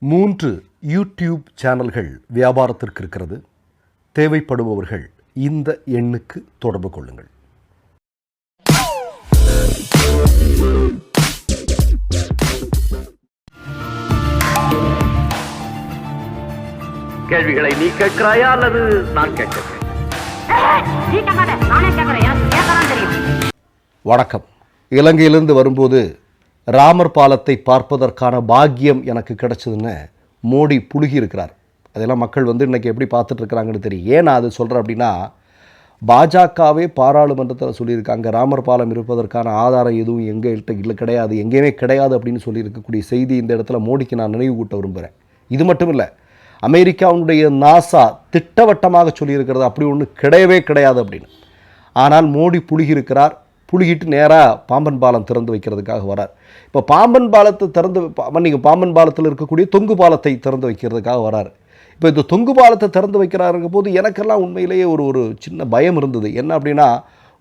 மூன்று யூடியூப் சேனல்கள் வியாபாரத்திற்கு இருக்கிறது. தேவைப்படுபவர்கள் இந்த எண்ணுக்கு தொடர்பு கொள்ளுங்கள். கேள்விகளை நீ கேட்கிறாயா அல்லது நான் கேட்கிறேன். வணக்கம். இலங்கையிலிருந்து வரும்போது ராமர் பாலத்தை பார்ப்பதற்கான பாக்கியம் எனக்கு கிடைச்சதுன்னு மோடி புழுகி இருக்கிறார் அதெல்லாம் மக்கள் வந்து இன்றைக்கி எப்படி பார்த்துட்ருக்குறாங்கன்னு தெரியும் ஏன் நான் அது சொல்கிறேன் அப்படின்னா பாஜகவே பாராளுமன்றத்தில் சொல்லியிருக்காங்க ராமர் பாலம் இருப்பதற்கான ஆதாரம் எதுவும் எங்கள்கிட்ட இல்லை கிடையாது எங்கேயுமே கிடையாது அப்படின்னு சொல்லியிருக்கக்கூடிய செய்தி இந்த இடத்துல மோடிக்கு நான் நினைவு கூட்ட விரும்புகிறேன் இது மட்டும் இல்லை அமெரிக்காவுடைய நாசா திட்டவட்டமாக சொல்லியிருக்கிறது அப்படி ஒன்று கிடையவே கிடையாது அப்படின்னு. ஆனால் மோடி புழுகி இருக்கிறார் புழுகிட்டு நேராக பாம்பன் பாலம் திறந்து வைக்கிறதுக்காக வரார். இப்போ பாம்பன் பாலத்தை திறந்து நீங்கள் பாம்பன் பாலத்தில் இருக்கக்கூடிய தொங்கு பாலத்தை திறந்து வைக்கிறதுக்காக வரார். இப்போ இந்த தொங்கு பாலத்தை திறந்து வைக்கிறாருங்க போது எனக்கெல்லாம் உண்மையிலேயே ஒரு ஒரு சின்ன பயம் இருந்தது. என்ன அப்படின்னா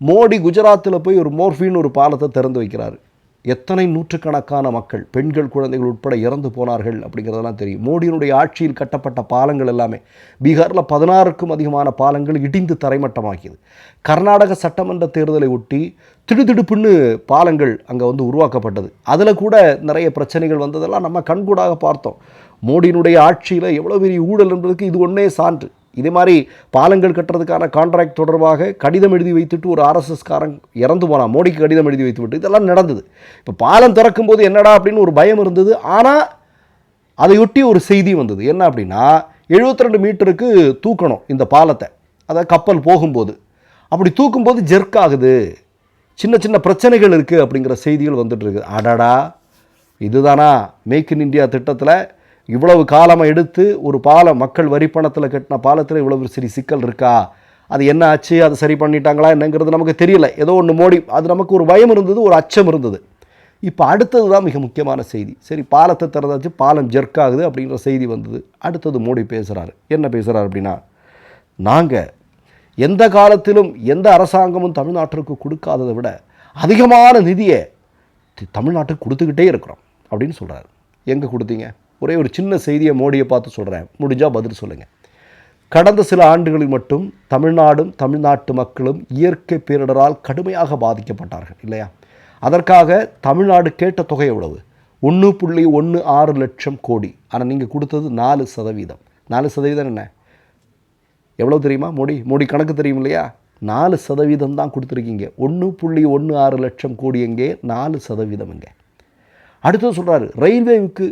மோடி குஜராத்தில் போய் ஒரு மோர்ஃபின்னு ஒரு பாலத்தை திறந்து வைக்கிறாரு. எத்தனை நூற்றுக்கணக்கான மக்கள் பெண்கள் குழந்தைகள் உட்பட இறந்து போனார்கள் அப்படிங்கிறதெல்லாம் தெரியும். மோடியினுடைய ஆட்சியில் கட்டப்பட்ட பாலங்கள் எல்லாமே பீகாரில் பதினாறுக்கும் அதிகமான பாலங்கள் இடிந்து தரைமட்டமாக்கியது. கர்நாடக சட்டமன்ற தேர்தலை ஒட்டி திடுதிடுப்புன்னு பாலங்கள் அங்கே வந்து உருவாக்கப்பட்டது. அதில் கூட நிறைய பிரச்சனைகள் வந்ததெல்லாம் நம்ம கண்கூடாக பார்த்தோம். மோடியினுடைய ஆட்சியில் எவ்வளோ பெரிய ஊழல் என்பதற்கு இது ஒன்றே சான்று. இதே மாதிரி பாலங்கள் கட்டுறதுக்கான கான்ட்ராக்ட் தொடர்பாக கடிதம் எழுதி வைத்துட்டு ஒரு ஆர்எஸ்எஸ்காரன் இறந்து போனான். மோடிக்கு கடிதம் எழுதி வைத்து விட்டு இதெல்லாம் நடந்தது. இப்போ பாலம் திறக்கும்போது என்னடா அப்படின்னு ஒரு பயம் இருந்தது. ஆனால் அதையொட்டி ஒரு செய்தி வந்தது. என்ன அப்படின்னா 72 ரெண்டு மீட்டருக்கு தூக்கணும் இந்த பாலத்தை. அதாவது கப்பல் போகும்போது. அப்படி தூக்கும்போது ஜெர்க் ஆகுது. சின்ன சின்ன பிரச்சனைகள் இருக்குது அப்படிங்கிற செய்திகள் வந்துட்டு இருக்குது அடடா இதுதானா? மேக் இன் இந்தியா திட்டத்தில் இவ்வளவு காலமாக எடுத்து ஒரு பாலம் மக்கள் வரி பணத்தில் கட்டின பாலத்தில் இவ்வளவு சரி சிக்கல் இருக்கா? அது என்ன ஆச்சு? அதை சரி பண்ணிட்டாங்களா? என்னங்கிறது நமக்கு தெரியல. ஏதோ ஒன்று மோடி அது நமக்கு ஒரு பயம் இருந்தது ஒரு அச்சம் இருந்தது. இப்போ அடுத்தது தான் மிக முக்கியமான செய்தி. சரி பாலத்தை திறந்தாச்சு பாலம் ஜெர்க் ஆகுது அப்படிங்கிற செய்தி வந்தது. அடுத்தது மோடி பேசுகிறாரு என்ன பேசுகிறார் அப்படின்னா நாங்கள் எந்த காலத்திலும் எந்த அரசாங்கமும் தமிழ்நாட்டிற்கு கொடுக்காததை விட அதிகமான நிதியை தமிழ்நாட்டுக்கு கொடுத்துக்கிட்டே இருக்கிறோம் அப்படின்னு சொல்கிறாரு எங்கே கொடுத்தீங்க? ஒரே ஒரு சின்ன செய்தியை மோடியை பார்த்து சொல்கிறேன் முடிஞ்சால் பதில் சொல்லுங்கள் கடந்த சில ஆண்டுகளில் மட்டும் தமிழ்நாடும் தமிழ்நாட்டு மக்களும் இயற்கை பேரிடரால் கடுமையாக பாதிக்கப்பட்டார்கள் இல்லையா? அதற்காக தமிழ்நாடு கேட்ட தொகை எவ்வளவு? ஒன்று புள்ளி ஒன்று ஆறு லட்சம் கோடி. ஆனால் நீங்கள் கொடுத்தது நாலு சதவீதம். நாலு சதவீதம் என்ன? எவ்வளோ தெரியுமா மோடி? மோடி கணக்கு தெரியும் இல்லையா? நாலு சதவீதம் தான் கொடுத்துருக்கீங்க. ஒன்று புள்ளி ஒன்று ஆறு லட்சம் கோடி எங்கே? நாலு சதவீதம் எங்கே அடுத்தது சொல்கிறாரு ரயில்வேவுக்கு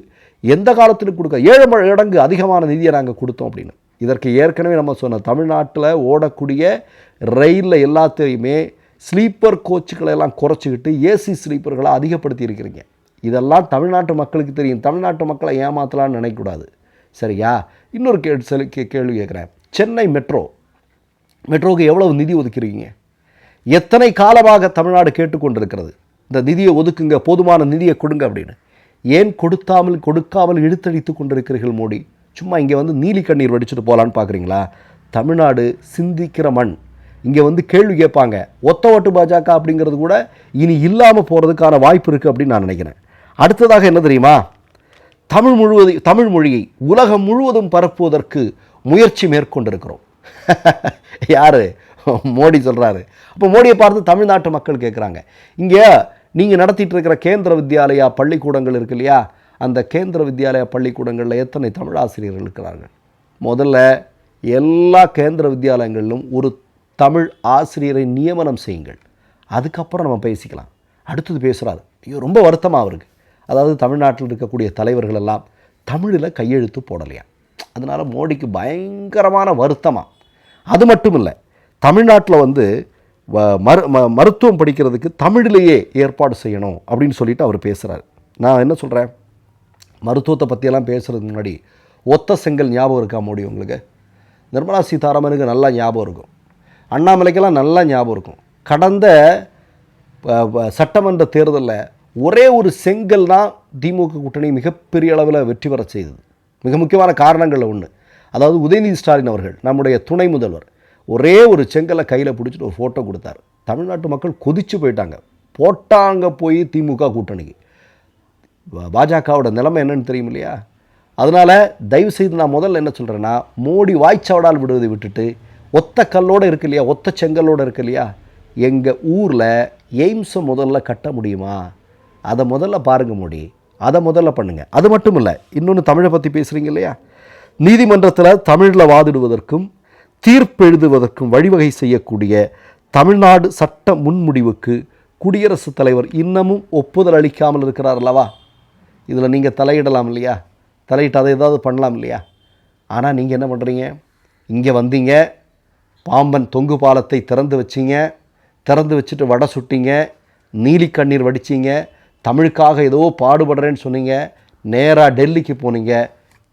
எந்த காலத்திலும் கொடுக்க ஏழு மடங்கு அதிகமான நிதியை நாங்கள் கொடுத்தோம் அப்படின்னு. இதற்கு ஏற்கனவே நம்ம சொன்ன தமிழ்நாட்டில் ஓடக்கூடிய ரயிலில் எல்லாத்தையுமே ஸ்லீப்பர் கோச்சுக்களை எல்லாம் குறைச்சிக்கிட்டு ஏசி ஸ்லீப்பர்களை அதிகப்படுத்தி இருக்கிறீங்க. இதெல்லாம் தமிழ்நாட்டு மக்களுக்கு தெரியும். தமிழ்நாட்டு மக்களை ஏமாற்றலான்னு நினைக்கக்கூடாது. சரியா? இன்னொரு கே செலு- கே கேள்வி கேட்குறேன். சென்னை மெட்ரோ மெட்ரோவுக்கு எவ்வளவு நிதி ஒதுக்கிறீங்க? எத்தனை காலமாக தமிழ்நாடு கேட்டுக்கொண்டிருக்கிறது? இந்த நிதியை ஒதுக்குங்க போதுமான நிதியை கொடுங்க அப்படின்னு. ஏன் கொடுத்தாமல் கொடுக்காமல் இழுத்தடித்து கொண்டிருக்கிறீர்கள் மோடி? சும்மா இங்கே வந்து நீலி கண்ணீர் வடிச்சுட்டு போகலான்னு பார்க்குறீங்களா? தமிழ்நாடு சிந்திக்கிற மண். இங்கே வந்து கேள்வி கேட்பாங்க. ஒத்த ஓட்டு பாஜக அப்படிங்கிறது கூட இனி இல்லாமல் போகிறதுக்கான வாய்ப்பு இருக்குது அப்படின்னு நான் நினைக்கிறேன். அடுத்ததாக என்ன தெரியுமா? தமிழ் முழுவது தமிழ் மொழியை உலகம் முழுவதும் பரப்புவதற்கு முயற்சி மேற்கொண்டிருக்கிறோம். யார்? மோடி சொல்கிறாரு அப்போ மோடியை பார்த்து தமிழ்நாட்டு மக்கள் கேட்குறாங்க. இங்கே நீங்கள் நடத்திட்டு இருக்கிற கேந்திர வித்யாலயா பள்ளிக்கூடங்கள் இருக்கு இல்லையா? அந்த கேந்திர வித்யாலயா பள்ளிக்கூடங்களில் எத்தனை தமிழ் ஆசிரியர்கள் இருக்கிறார்கள்? முதல்ல எல்லா கேந்திர வித்யாலயங்களிலும் ஒரு தமிழ் ஆசிரியரை நியமனம் செய்யுங்கள். அதுக்கப்புறம் நம்ம பேசிக்கலாம். அடுத்தது பேசுகிறாரு ஐயோ ரொம்ப வருத்தமாக அவருக்கு. அதாவது தமிழ்நாட்டில் இருக்கக்கூடிய தலைவர்கள் எல்லாம் தமிழில் கையெழுத்து போடலையா? அதனால் மோடிக்கு பயங்கரமான வருத்தமாக அது மட்டும் இல்லை தமிழ்நாட்டில் வந்து மரு ம- மருத்துவம் படிக்கிறதுக்கு தமிழிலேயே ஏற்பாடு செய்யணும் அப்படின்னு சொல்லிட்டு அவர் பேசுகிறார் நான் என்ன சொல்கிறேன் மருத்துவத்தை பற்றியெல்லாம் பேசுகிறதுக்கு முன்னாடி ஒத்த செங்கல் ஞாபகம் இருக்கா மோடி உங்களுக்கு? நிர்மலா சீதாராமனுக்கு நல்லா ஞாபகம் இருக்கும். அண்ணாமலைக்கெல்லாம் நல்லா ஞாபகம் இருக்கும். கடந்த சட்டமன்ற தேர்தலில் ஒரே ஒரு செங்கல் தான் திமுக கூட்டணி மிகப்பெரிய அளவில் வெற்றி பெற செய்தது. மிக முக்கியமான காரணங்களில் ஒன்று அதாவது உதயநிதி ஸ்டாலின் அவர்கள் நம்முடைய துணை முதல்வர் ஒரே ஒரு செங்கலை கையில் பிடிச்சிட்டு ஒரு ஃபோட்டோ கொடுத்தார். தமிழ்நாட்டு மக்கள் கொதிச்சு போயிட்டாங்க. போட்டாங்க போய் திமுக கூட்டணிக்கு. பாஜகவோட நிலைமை என்னன்னு தெரியும் இல்லையா? அதனால் தயவு செய்து நான் முதல்ல என்ன சொல்கிறேன்னா மோடி வாய்ச்சவடால் விடுவதை விட்டுட்டு ஒத்த கல்லோடு இருக்கு இல்லையா? ஒத்த செங்கல்லோடு இருக்கு இல்லையா? எங்கள் ஊரில் எய்ம்ஸை முதல்ல கட்ட முடியுமா? அதை முதல்ல பாருங்க மோடி. அதை முதல்ல பண்ணுங்கள் அது மட்டும் இல்லை இன்னொன்று தமிழை பற்றி பேசுகிறீங்க இல்லையா? நீதிமன்றத்தில் தமிழில் வாதிடுவதற்கும் தீர்ப்பு எழுதுவதற்கும் வழிவகை செய்யக்கூடிய தமிழ்நாடு சட்ட முன்முடிவுக்கு குடியரசுத் தலைவர் இன்னமும் ஒப்புதல் அளிக்காமல் இருக்கிறார் அல்லவா? இதில் நீங்கள் தலையிடலாம் இல்லையா? தலையிட்டு அதை ஏதாவது பண்ணலாம் இல்லையா? ஆனால் நீங்கள் என்ன பண்ணுறீங்க இங்கே வந்தீங்க பாம்பன் தொங்கு பாலத்தை திறந்து வச்சீங்க திறந்து வச்சுட்டு வடை சுட்டிங்க நீலி கண்ணீர் வடிச்சீங்க தமிழுக்காக ஏதோ பாடுபடுறேன்னு சொன்னீங்க நேராக டெல்லிக்கு போனீங்க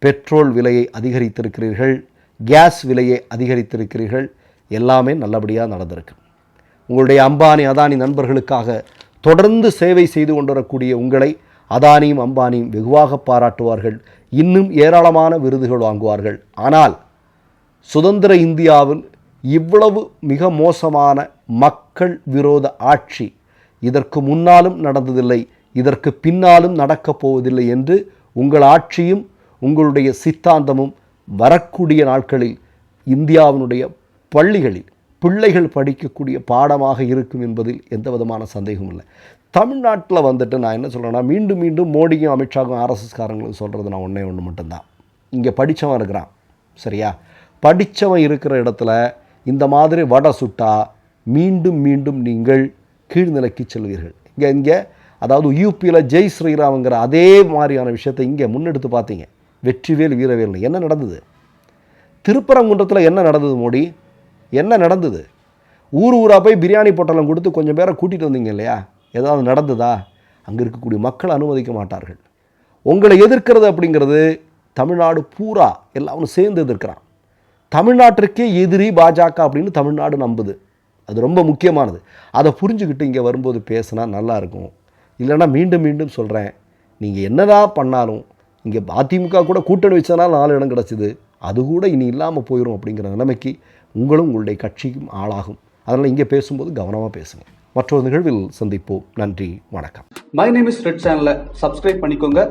பெட்ரோல் விலையை அதிகரித்திருக்கிறீர்கள். கேஸ் விலையை அதிகரித்திருக்கிறீர்கள். எல்லாமே நல்லபடியாக நடந்திருக்கு. உங்களுடைய அம்பானி அதானி நண்பர்களுக்காக தொடர்ந்து சேவை செய்து கொண்டு வரக்கூடிய உங்களை அதானியும் அம்பானியும் வெகுவாக பாராட்டுவார்கள். இன்னும் ஏராளமான விருதுகள் வாங்குவார்கள். ஆனால் சுதந்திர இந்தியாவில் இவ்வளவு மிக மோசமான மக்கள் விரோத ஆட்சி இதற்கு முன்னாலும் நடந்ததில்லை இதற்கு பின்னாலும் நடக்கப் போவதில்லை என்று உங்கள் ஆட்சியும் உங்களுடைய சித்தாந்தமும் வரக்கூடிய நாட்களில் இந்தியாவினுடைய பள்ளிகளில் பிள்ளைகள் படிக்கக்கூடிய பாடமாக இருக்கும் என்பதில் எந்த விதமான சந்தேகமும் இல்லை. தமிழ்நாட்டில் வந்துட்டு நான் என்ன சொல்கிறேன்னா மீண்டும் மீண்டும் மோடியும் அமித்ஷாவும் ஆர்எஸ்எஸ்காரங்களும் சொல்கிறது நான் ஒன்றே ஒன்று மட்டும்தான். இங்கே படித்தவன் இருக்கிறான் சரியா? படித்தவன் இருக்கிற இடத்துல இந்த மாதிரி வடை சுட்டா மீண்டும் மீண்டும் நீங்கள் கீழ்நிலைக்கு செல்வீர்கள். இங்கே இங்கே அதாவது யூபியில் ஜெய் ஸ்ரீராம்ங்கிற அதே மாதிரியான விஷயத்தை இங்கே முன்னெடுத்து பார்த்தீங்க. வெற்றிவேல் வீரவேல் என்ன நடந்தது? திருப்பரங்குன்றத்தில் என்ன நடந்தது மோடி? என்ன நடந்தது? ஊர் ஊராக போய் பிரியாணி பொட்டலம் கொடுத்து கொஞ்சம் பேரை கூட்டிகிட்டு வந்தீங்க இல்லையா? ஏதாவது நடந்ததா? அங்கே இருக்கக்கூடிய மக்கள் அனுமதிக்க மாட்டார்கள். உங்களை எதிர்க்கிறது அப்படிங்கிறது தமிழ்நாடு பூரா எல்லாரும் சேர்ந்து எதிர்க்கிறான். தமிழ்நாட்டிற்கே எதிரி பாஜக அப்படின்னு தமிழ்நாடு நம்புது. அது ரொம்ப முக்கியமானது. அதை புரிஞ்சுக்கிட்டு இங்கே வரும்போது பேசினா நல்லா இருக்கும். இல்லைன்னா மீண்டும் மீண்டும் சொல்கிறேன் நீங்கள் என்னதான் பண்ணாலும் இங்கே அதிமுக கூட கூட்டணி வச்சதுனால நாலு இடம் கிடச்சிது. அது கூட இனி இல்லாமல் போயிடும் அப்படிங்கிற நிலைமைக்கு உங்களும் உங்களுடைய கட்சியும் ஆளாகும். அதனால் இங்கே பேசும்போது கவனமாக பேசுங்க. மற்றொரு நிகழ்வில் சந்திப்போம். நன்றி வணக்கம். மை நேம் இஸ் ரெட் சேனலை சப்ஸ்கிரைப் பண்ணிக்கோங்க.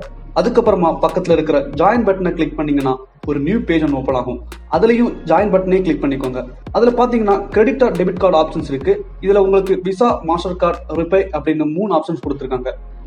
அதுக்கப்புறமா பக்கத்தில் இருக்கிற ஜாயின் பட்டனை கிளிக் பண்ணீங்கன்னா ஒரு நியூ பேஜ் ஒன்று ஓப்பன் ஆகும். அதுலேயும் ஜாயின் பட்டனே கிளிக் பண்ணிக்கோங்க. அதில் பார்த்தீங்கன்னா credit or debit card options இருக்குது இதில் உங்களுக்கு விசா மாஸ்டர் கார்டு ரிப்பே அப்படின்னு மூணு ஆப்ஷன்ஸ் கொடுத்துருக்காங்க.